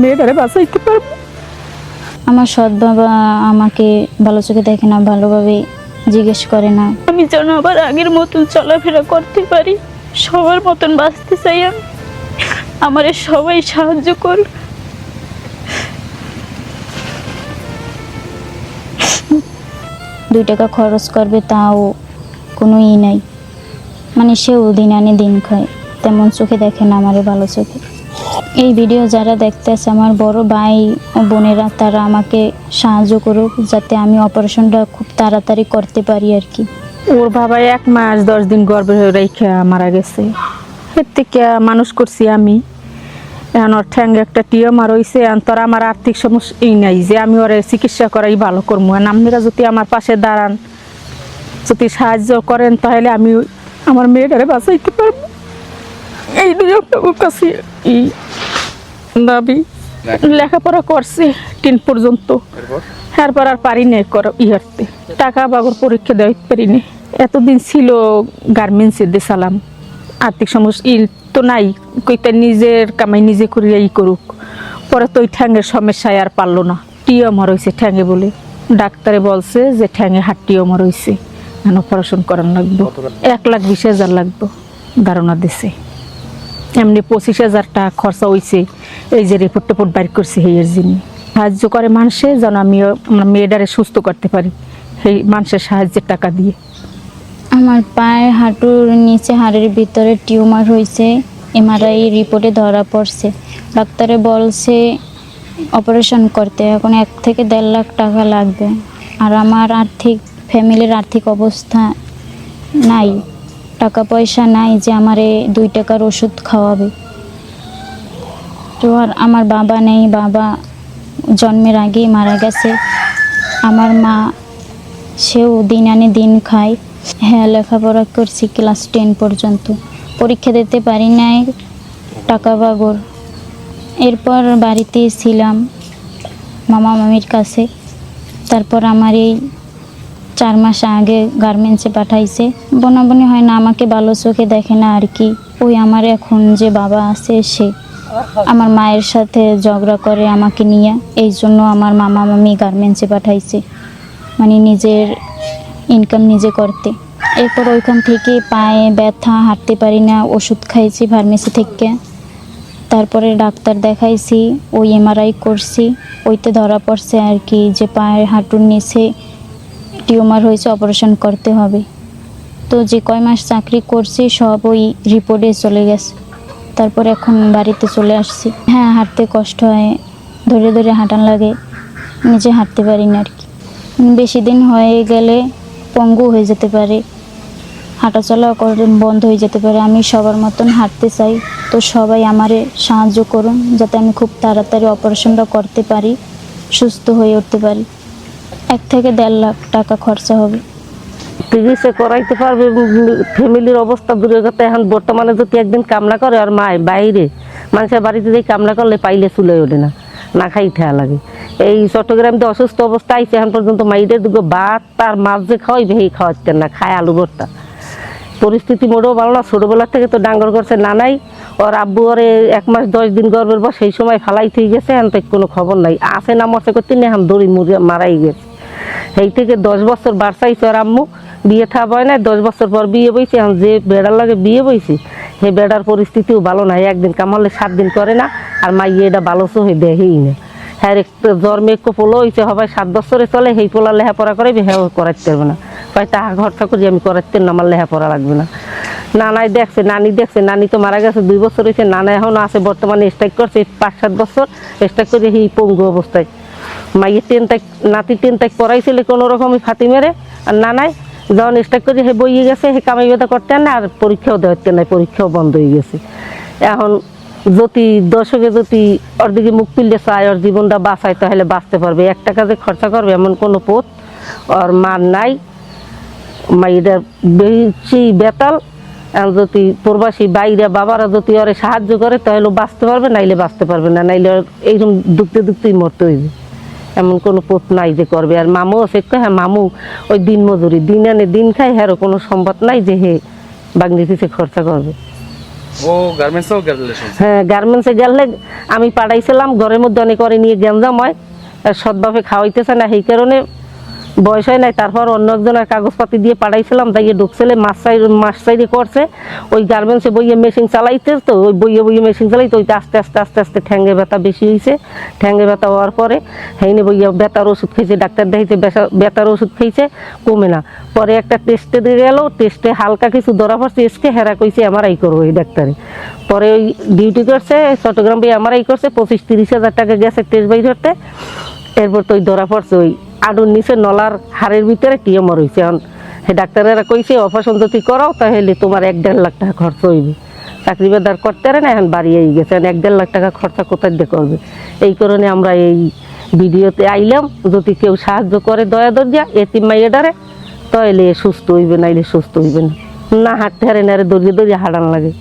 মেয়েটারে বাঁচাইতে পারব? আমার সৎ বাবা আমাকে ভালো চোখে দেখে না ভালোভাবে জিজ্ঞেস করে না। আমি যেন আবার আগের মতন চলাফেরা করতে পারি সবার মতন বাঁচতে চাই আমি। আমার সবাই সাহায্য কর দুই টাকা খরচ করবে তাও কোনো ই নাই। মানে সেও দিন আনে দিন খায় তেমন চোখে দেখে না আমারে ভালো চোখে। এই ভিডিও যারা দেখতেছে, আমার বড় ভাই, বোনেরা, তারা আমাকে সাহায্য করুক যাতে আমি অপারেশনটা খুব তাড়াতাড়ি করতে পারি আর কি। ওর বাবা এক মাস, দশ দিন গর্ভে রেখে মারা গেছে। এর থেকে মানুষ করছি আমি। এখন ওর ঠ্যাঙ্গে একটা টিউমার হয়েছে তোর আমার আর্থিক সমস্যা এই নাই যে আমি ওর চিকিৎসা করাই ভালো করব আপনারা যদি আমার পাশে দাঁড়ান, যদি সাহায্য করেন, তাহলে আমি আমার মেয়েটারে বাঁচাইতে পারব। এই দুই আপনার কাছে এই দাবি লেখাপড়া করছে টিন পর্যন্ত। এরপর? আর পারি না কর ইহারতে। টাকা বাগর পরীক্ষা দেওয়া পারি না এতদিন ছিল গার্মেন্টসে দেশালাম আর্থিক সমস্যা ই তো নাই। কইটা নিজের কামাই নিজে করিয়া ই করুক। পরে তো ওই ঠ্যাঙের সমস্যায় আর পারল না। টিউমার হয়েছে ঠ্যাঙে বলে। ডাক্তারে বলছে যে ঠ্যাঙে হাট টিউমার হয়েছে অপারেশন করার লাগবে? এক লাখ বিশ হাজার লাগবে। ধারণা দিছে। এমনি পঁচিশ হাজার টাকা খরচা হয়েছে এই যে রিপোর্ট টিপোর্ট বাইর করছে হেয়ের জন্য। সাহায্য করে মানুষে যেন আমি আমার সুস্থ করতে পারি। সেই মানুষের সাহায্যের টাকা দিয়ে। আমার পায়ের হাঁটুর নিচে হাড়ের ভিতরে টিউমার হয়েছে এমআরআই রিপোর্টে ধরা পড়ছে। ডাক্তারে বলছে অপারেশন করতে। এখন এক থেকে দেড় লাখ টাকা লাগবে। আর আমার আর্থিক ফ্যামিলির আর্থিক অবস্থা নাই। টাকা পয়সা নাই যে আমারে দুই টাকার ওষুধ খাওয়াবে। তো আর আমার বাবা নেই, বাবা জন্মের আগেই মারা গেছে। আমার মা, সেও দিন আনে দিন খায়। হ্যাঁ লেখাপড়া করছি ক্লাস টেন পর্যন্ত। পরীক্ষা দিতে পারি নাই, টাকা বাগর এরপর বাড়িতে ছিলাম মামা মামির কাছে। তারপর আমার এই চার মাস আগে গার্মেন্টসে পাঠাইছে। বনাবনি হয় না, আমাকে ভালো চোখে দেখে না আর কি। ওই আমার এখন যে বাবা আছে, সে আমার মায়ের সাথে ঝগড়া করে আমাকে নিয়ে। এই জন্য আমার মামা মামি গার্মেন্টসে পাঠাইছে। মানে নিজের ইনকাম নিজে করতে। এরপর ওইখান থেকে পায়ে ব্যথা, হাঁটতে পারি না, ওষুধ খাইছি ফার্মেসি থেকে। তারপরে ডাক্তার দেখাইছি, ওই এমআরআই করছি। ওইতে ধরা পড়ছে আর কি, যে পায়ের হাঁটুর নিচে টিউমার হয়েছে অপারেশন করতে হবে। তো যে কয় মাস চাকরি করছি, সব ওই রিপোর্টে চলে গেছে। তারপর এখন বাড়িতে চলে আসছি। হ্যাঁ হাঁটতে কষ্ট হয়, ধরে ধরে হাঁটান লাগে, নিজে হাঁটতে পারি না আর কি। বেশি দিন হয়ে গেলে পঙ্গু হয়ে যেতে পারে, হাঁটাচলা করে বন্ধ হয়ে যেতে পারে। আমি সবার মতন হাঁটতে চাই, তো সবাই আমারে সাহায্য করুন, যাতে আমি খুব তাড়াতাড়ি অপারেশনটা করতে পারি, সুস্থ হয়ে উঠতে পারি। এক থেকে দেড় লাখ টাকা খরচা হবে। চিকিৎসা করাইতে পারবে ফ্যামিলির অবস্থা দূরের কথা। এখন বর্তমানে যদি একদিন কামলা করে, আর মায় বাইরে, মানুষের বাড়িতে দিয়ে কামলা করলে পাইলে চুলে ওঠে না না খাই ঠেয়া লাগে। এই চট্টগ্রাম দিয়ে অসুস্থ অবস্থা আইসে এখন পর্যন্ত মাইদের দুটো ভাত, তার মাছ যে খাওয়াইবে, সেই খাওয়াচ্ছেন না, খায় আলু ভর্তা। পরিস্থিতি মোটেও ভালো না, ছোটোবেলা থেকে তো ডাঙ্গর করছে নানাই, ওর আব্বু ওরে এক মাস দশ দিন গর্বের পর সেই সময় ফালাই থেকে গেছে, এখন তো কোনো খবর নাই। আসে না মরছে করতে না এখন দড়ি মারাই গেছে। সেই থেকে দশ বছর বাড়ছাইছে ওর আম্মু? বিয়ে থা হয় না দশ বছর পর বিয়ে বইছে, এখন যে বেড়ার লাগে বিয়ে বইছে সেই বেড়ার পরিস্থিতিও ভালো নাই, একদিন কামালে সাত দিন করে না, আর মাইয়ে এটা ভালো চোখে দেখেই না। হ্যাঁ একটু জ্বর মেঘ পোলো হয়েছে সবাই সাত বছরে চলে সেই পোলা লেখাপড়া করে হ্যাঁ করাইতে পারবে না। কয় টাকা খরচা করি আমি করাইতে না, আমার লেখাপড়া লাগবে না। নানাই দেখছে, নানি দেখছে, নানি তো মারা গেছে, দুই বছর হয়েছে নানা এখনও আছে, বর্তমানে স্ট্রাইক করছে পাঁচ সাত বছর স্ট্রাইক করে সেই পঙ্গু অবস্থায়। মাইয়ের টেন তাক, নাতি টেন তাক পড়াইছিল কোনো রকমই ফাতি মেরে। আর নানাই যখন স্ট্রাইক করে, হে বইয়ে গেছে, হে কামাই বেতা করতে না আর পরীক্ষাও দেওয়াতে নাই, পরীক্ষাও বন্ধ হয়ে গেছে। এখন যদি দর্শকে যদি ওর দিকে মুখ তুললে চায়, ওর জীবনটা বাঁচায়, তাহলে বাঁচতে পারবে। এক টাকা যে খরচা করবে, এমন কোনো পথ ওর মার নাই। মাইদের বেশি বেতাল। যদি প্রবাসী বাইরে বাবারা যদি ওরে সাহায্য করে, তাহলে বাঁচতে পারবে, নাইলে বাঁচতে পারবে না, নাইলে এইরকম দুঃখতে দুঃখতেই মরতে হইবে। এমন কোনো পথ নাই যে করবে। আর মামু আছে হ্যাঁ মামু ওই দিন মজুরি দিন আনে দিন খায় হ্যাঁ কোনো সম্পদ নাই যে হে বাগনি পিছে খরচা করবে। ও গার্মেন্টসও গ্রাজুয়েশন হ্যাঁ গার্মেন্টসে গেলে আমি পাঠাইছিলাম ঘরের মধ্যে অনেক করে নিয়ে গেঞ্জাম হয় আর সৎভাবে খাওয়াইতেছে না সেই কারণে বয়স হয় নাই, তারপর অন্য একজনের কাগজপাতি দিয়ে পাঠাইছিলাম তাই ঢুকছিলে, মাছ সাই মাছ সাইডে করছে। ওই গার্মেন্টসে বইয়ে মেশিন চালাইতে তো, ওই বইয়ে বইয়ে মেশিন চালাইতে, ওইটা আস্তে আস্তে আস্তে আস্তে ঠ্যাঙ্গে ব্যথা বেশি হয়েছে ঠ্যাঙ্গে ব্যথা হওয়ার পরে হেইনে বইয়া ব্যথার ওষুধ খেয়েছে, ডাক্তার দেখাইছে, ব্যথা- ব্যথার ওষুধ খেয়েছে, কমে না। পরে একটা টেস্টে দিয়ে গেল টেস্টে হালকা কিছু ধরা পড়ছে, এসকে হেরা কইছে এমআরআই করব ওই ডাক্তারে। পরে ওই ডিউটি করছে, চট্টগ্রাম বই এমআরআই করছে, পঁচিশ, তিরিশ হাজার টাকা গেছে টেস্ট বাই ধরতে এরপর তো ওই ধরা পড়ছে ওই আডুর নিচে নলার হাড়ের ভিতরে টিএমআর হয়েছে এখন সেই ডাক্তারেরা কইছে, অপারেশন যদি করাও তাহলে তোমার এক দেড় লাখ টাকা খরচ হইবে। চাকরি বেদার করতে না, এখন বাড়িয়েই গেছে। এক দেড় লাখ টাকা খরচা কোথায় দিয়ে করবে? এই কারণে আমরা এই ভিডিওতে আইলাম, যদি কেউ সাহায্য করে দয়া দরজা, এতিম মাইয়াডারে তাহলে সুস্থ হইবে নাইলে সুস্থ হইবে না। না হাঁটতে হারে না দরিয়ে দরিয়ে হারান লাগে।